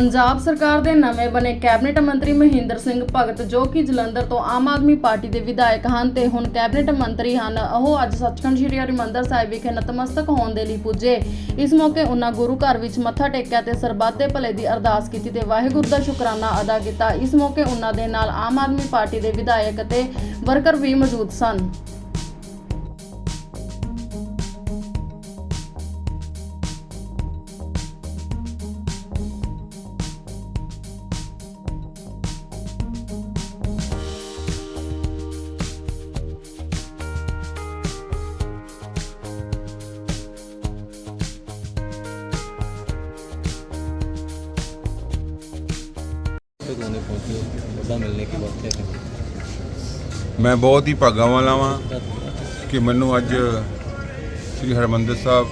ਪੰਜਾਬ ਸਰਕਾਰ ਦੇ ਨਵੇਂ ਬਣੇ ਕੈਬਨਿਟ ਮੰਤਰੀ ਮਹਿੰਦਰ ਸਿੰਘ ਭਗਤ, ਜੋ ਕਿ ਜਲੰਧਰ ਤੋਂ ਆਮ ਆਦਮੀ ਪਾਰਟੀ ਦੇ ਵਿਧਾਇਕ ਹਨ ਤੇ ਹੁਣ ਕੈਬਨਿਟ ਮੰਤਰੀ ਹਨ, ਉਹ ਅੱਜ ਸੱਚਖੰਡ ਸ੍ਰੀ ਹਰਿਮੰਦਰ ਸਾਹਿਬ ਵਿਖੇ ਨਤਮਸਤਕ ਹੋਣ ਦੇ ਲਈ ਪੁੱਜੇ। ਇਸ ਮੌਕੇ ਉਹਨਾਂ ਗੁਰੂ ਘਰ ਵਿੱਚ ਮੱਥਾ ਟੇਕਿਆ ਤੇ ਸਰਬੱਤ ਦੇ ਭਲੇ ਦੀ ਅਰਦਾਸ ਕੀਤੀ ਤੇ ਵਾਹਿਗੁਰੂ ਦਾ ਸ਼ੁਕਰਾਨਾ ਅਦਾ ਕੀਤਾ। ਇਸ ਮੌਕੇ ਉਹਨਾਂ ਦੇ ਨਾਲ ਆਮ ਆਦਮੀ ਪਾਰਟੀ ਦੇ ਵਿਧਾਇਕ ਅਤੇ ਵਰਕਰ ਵੀ ਮੌਜੂਦ ਸਨ। तक होने पहुंचे मुद्दा मिलने की बात क्या करें ਮੈਂ ਬਹੁਤ ਹੀ ਭਾਗਾਂ ਵਾਲਾ ਵਾਂ ਕਿ ਮੈਨੂੰ ਅੱਜ ਸ੍ਰੀ ਹਰਿਮੰਦਰ ਸਾਹਿਬ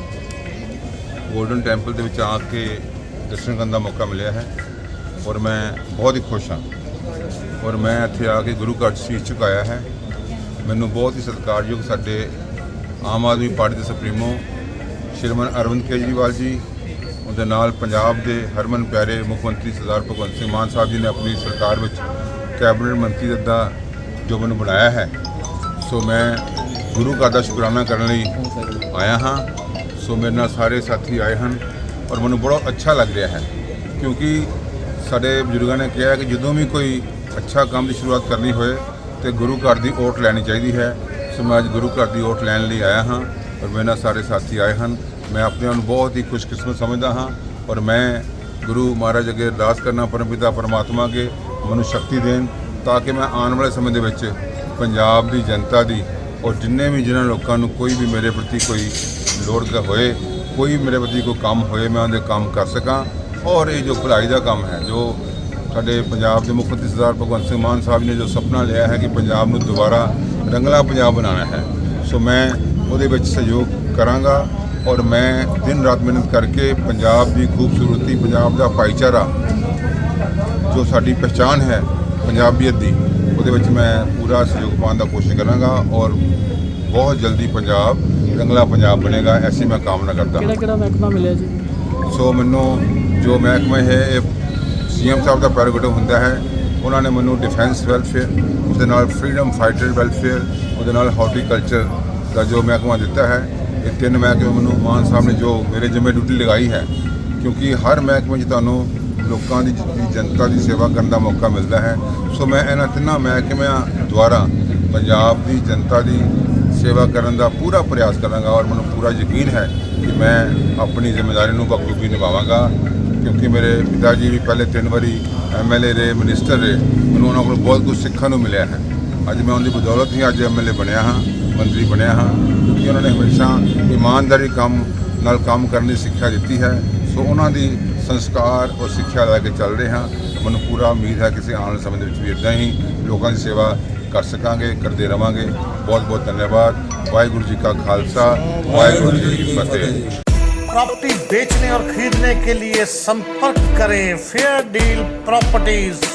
ਗੋਲਡਨ ਟੈਂਪਲ ਦੇ ਵਿੱਚ ਆ ਕੇ ਦਰਸ਼ਨ ਕਰਨ ਦਾ ਮੌਕਾ ਮਿਲਿਆ ਹੈ ਔਰ ਮੈਂ ਬਹੁਤ ਹੀ ਖੁਸ਼ ਹਾਂ ਔਰ ਮੈਂ ਇੱਥੇ ਆ ਕੇ ਗੁਰੂ ਘਰ 'ਚ ਸੀਸ ਝੁਕਾਇਆ ਹੈ ਮੈਨੂੰ ਬਹੁਤ ਹੀ ਸਤਿਕਾਰਯੋਗ ਸਾਡੇ ਆਮ ਆਦਮੀ ਪਾਰਟੀ ਦੇ ਸੁਪਰੀਮੋ ਸ਼੍ਰੀਮਾਨ ਅਰਵਿੰਦ ਕੇਜਰੀਵਾਲ ਜੀ ਉਹਦੇ ਨਾਲ ਪੰਜਾਬ ਦੇ ਹਰਮਨ ਪਿਆਰੇ ਮੁੱਖ ਮੰਤਰੀ ਸਰਦਾਰ ਭਗਵੰਤ ਸਿੰਘ ਮਾਨ ਸਾਹਿਬ ਜੀ ਨੇ ਆਪਣੀ ਸਰਕਾਰ ਵਿੱਚ ਕੈਬਨਿਟ ਮੰਤਰੀ ਦਾ ਜੋ ਮੈਨੂੰ ਬਣਾਇਆ ਹੈ। ਸੋ ਮੈਂ ਗੁਰੂ ਘਰ ਦਾ ਸ਼ੁਕਰਾਨਾ ਕਰਨ ਲਈ ਆਇਆ ਹਾਂ। ਸੋ ਮੇਰੇ ਨਾਲ ਸਾਰੇ ਸਾਥੀ ਆਏ ਹਨ ਔਰ ਮੈਨੂੰ ਬੜਾ ਅੱਛਾ ਲੱਗ ਰਿਹਾ ਹੈ ਕਿਉਂਕਿ ਸਾਡੇ ਬਜ਼ੁਰਗਾਂ ਨੇ ਕਿਹਾ ਕਿ ਜਦੋਂ ਵੀ ਕੋਈ ਅੱਛਾ ਕੰਮ ਦੀ ਸ਼ੁਰੂਆਤ ਕਰਨੀ ਹੋਵੇ ਤੇ ਗੁਰੂ ਘਰ ਦੀ ਓਟ ਲੈਣੀ ਚਾਹੀਦੀ ਹੈ। ਸੋ ਮੈਂ ਅੱਜ ਗੁਰੂ ਘਰ ਦੀ ਓਟ ਲੈਣ ਲਈ ਆਇਆ ਹਾਂ ਔਰ ਮੇਰੇ ਨਾਲ ਸਾਰੇ ਸਾਥੀ ਆਏ ਹਨ। ਮੈਂ ਆਪਣੇ ਆਪ ਨੂੰ ਬਹੁਤ ਹੀ ਖੁਸ਼ਕਿਸਮਤ ਸਮਝਦਾ ਹਾਂ ਔਰ ਮੈਂ ਗੁਰੂ ਮਹਾਰਾਜ ਅੱਗੇ ਅਰਦਾਸ ਕਰਨਾ ਪਰਮਪਿਤਾ ਪਰਮਾਤਮਾ ਅੱਗੇ ਮੈਨੂੰ ਸ਼ਕਤੀ ਦੇਣ ਤਾਂ ਕਿ ਮੈਂ ਆਉਣ ਵਾਲੇ ਸਮੇਂ ਦੇ ਵਿੱਚ ਪੰਜਾਬ ਦੀ ਜਨਤਾ ਦੀ ਔਰ ਜਿੰਨੇ ਵੀ ਜਿਨ੍ਹਾਂ ਲੋਕਾਂ ਨੂੰ ਕੋਈ ਵੀ ਮੇਰੇ ਪ੍ਰਤੀ ਕੋਈ ਲੋੜ ਹੋਏ, ਕੋਈ ਵੀ ਮੇਰੇ ਪ੍ਰਤੀ ਕੋਈ ਕੰਮ ਹੋਏ, ਮੈਂ ਉਹਦੇ ਕੰਮ ਕਰ ਸਕਾਂ। ਔਰ ਇਹ ਜੋ ਭਲਾਈ ਦਾ ਕੰਮ ਹੈ, ਜੋ ਸਾਡੇ ਪੰਜਾਬ ਦੇ ਮੁੱਖ ਮੰਤਰੀ ਸਰਦਾਰ ਭਗਵੰਤ ਸਿੰਘ ਮਾਨ ਸਾਹਿਬ ਨੇ ਜੋ ਸੁਪਨਾ ਲਿਆ ਹੈ ਕਿ ਪੰਜਾਬ ਨੂੰ ਦੁਬਾਰਾ ਰੰਗਲਾ ਪੰਜਾਬ ਬਣਾਉਣਾ ਹੈ, ਸੋ ਮੈਂ ਉਹਦੇ ਵਿੱਚ ਸਹਿਯੋਗ ਕਰਾਂਗਾ। ਔਰ ਮੈਂ ਦਿਨ ਰਾਤ ਮਿਹਨਤ ਕਰਕੇ ਪੰਜਾਬ ਦੀ ਖੂਬਸੂਰਤੀ ਪੰਜਾਬ ਦਾ ਭਾਈਚਾਰਾ ਜੋ ਸਾਡੀ ਪਛਾਣ ਹੈ ਪੰਜਾਬੀਅਤ ਦੀ ਉਹਦੇ ਵਿੱਚ ਮੈਂ ਪੂਰਾ ਸਹਿਯੋਗ ਪਾਉਣ ਦਾ ਕੋਸ਼ਿਸ਼ ਕਰਾਂਗਾ ਔਰ ਬਹੁਤ ਜਲਦੀ ਪੰਜਾਬ ਰੰਗਲਾ ਪੰਜਾਬ ਬਣੇਗਾ ਐਸੀ ਮੈਂ ਕਾਮਨਾ ਕਰਦਾ ਕਿਹੜਾ ਕਿਹੜਾ ਮਹਿਕਮਾ ਮਿਲਿਆ ਜੀ? ਸੋ ਮੈਨੂੰ ਜੋ ਮਹਿਕਮਾ ਹੈ ਇਹ ਸੀਐਮ ਸਾਹਿਬ ਦਾ ਪ੍ਰੈਰੋਗੇਟਿਵ ਹੁੰਦਾ ਹੈ ਉਹਨਾਂ ਨੇ ਮੈਨੂੰ ਡਿਫੈਂਸ ਵੈਲਫੇਅਰ ਉਹਦੇ ਨਾਲ ਫਰੀडम ਫਾਈਟਰ ਵੈਲਫੇਅਰ ਉਹਦੇ ਨਾਲ ਹਾਰਟੀਕਲਚਰ ਦਾ ਜੋ ਮਹਿਕਮਾ ਦਿੱਤਾ ਹੈ ਇਹ ਤਿੰਨ ਮਹਿਕਮੇ ਮੈਨੂੰ ਮਾਨ ਸਾਹਿਬ ਨੇ ਜੋ ਮੇਰੇ ਜਿੰਮੇ ਡਿਊਟੀ ਲਗਾਈ ਹੈ, ਕਿਉਂਕਿ ਹਰ ਮਹਿਕਮੇ 'ਚ ਤੁਹਾਨੂੰ ਲੋਕਾਂ ਦੀ ਜ- ਜਨਤਾ ਦੀ ਸੇਵਾ ਕਰਨ ਦਾ ਮੌਕਾ ਮਿਲਦਾ ਹੈ। ਸੋ ਮੈਂ ਇਹਨਾਂ ਤਿੰਨਾਂ ਮਹਿਕਮਿਆਂ ਦੁਆਰਾ ਪੰਜਾਬ ਦੀ ਜਨਤਾ ਦੀ ਸੇਵਾ ਕਰਨ ਦਾ ਪੂਰਾ ਪ੍ਰਯਾਸ ਕਰਾਂਗਾ ਔਰ ਮੈਨੂੰ ਪੂਰਾ ਯਕੀਨ ਹੈ ਕਿ ਮੈਂ ਆਪਣੀ ਜ਼ਿੰਮੇਵਾਰੀ ਨੂੰ ਬਖੂਬੀ ਨਿਭਾਵਾਂਗਾ, ਕਿਉਂਕਿ ਮੇਰੇ ਪਿਤਾ ਜੀ ਵੀ ਪਹਿਲੇ ਤਿੰਨ ਵਾਰੀ ਐਮਐਲਏ ਰਹੇ, ਮਿਨਿਸਟਰ ਰਹੇ, ਮੈਨੂੰ ਉਹਨਾਂ ਕੋਲ ਬਹੁਤ ਕੁਝ ਸਿੱਖਣ ਨੂੰ ਮਿਲਿਆ ਹੈ। ਅੱਜ ਮੈਂ ਉਹਨਾਂ ਦੀ ਬਦੌਲਤ ਹੀ ਅੱਜ ਐਮਐਲਏ ਬਣਿਆ ਹਾਂ। ਮੰਤਰੀ ਬਣਿਆ ਹਾਂ ਕਿਉਂਕਿ ਉਹਨਾਂ ਨੇ ਹਮੇਸ਼ਾ ਇਮਾਨਦਾਰੀ ਕੰਮ ਨਾਲ ਕੰਮ ਕਰਨ ਦੀ ਸਿੱਖਿਆ ਦਿੱਤੀ ਹੈ ਸੋ ਉਹਨਾਂ ਦੀ ਸੰਸਕਾਰ ਔਰ ਸਿੱਖਿਆ ਲੈ ਕੇ ਚੱਲ ਰਹੇ ਹਾਂ ਮੈਨੂੰ ਪੂਰਾ ਉਮੀਦ ਹੈ ਕਿ ਅਸੀਂ ਆਉਣ ਵਾਲੇ ਸਮੇਂ ਦੇ ਵਿੱਚ ਵੀ ਇਦਾਂ ਹੀ ਲੋਕਾਂ ਦੀ ਸੇਵਾ ਕਰ ਸਕਾਂਗੇ ਕਰਦੇ ਰਵਾਂਗੇ ਬਹੁਤ ਬਹੁਤ ਧੰਨਵਾਦ ਵਾਹਿਗੁਰੂ ਜੀ ਕਾ ਖਾਲਸਾ ਵਾਹਿਗੁਰੂ ਜੀ ਕੀ ਫਤਿਹ प्रॉपर्टी बेचने और खरीदने के लिए संपर्क करें फेयर डील प्रॉपर्टीज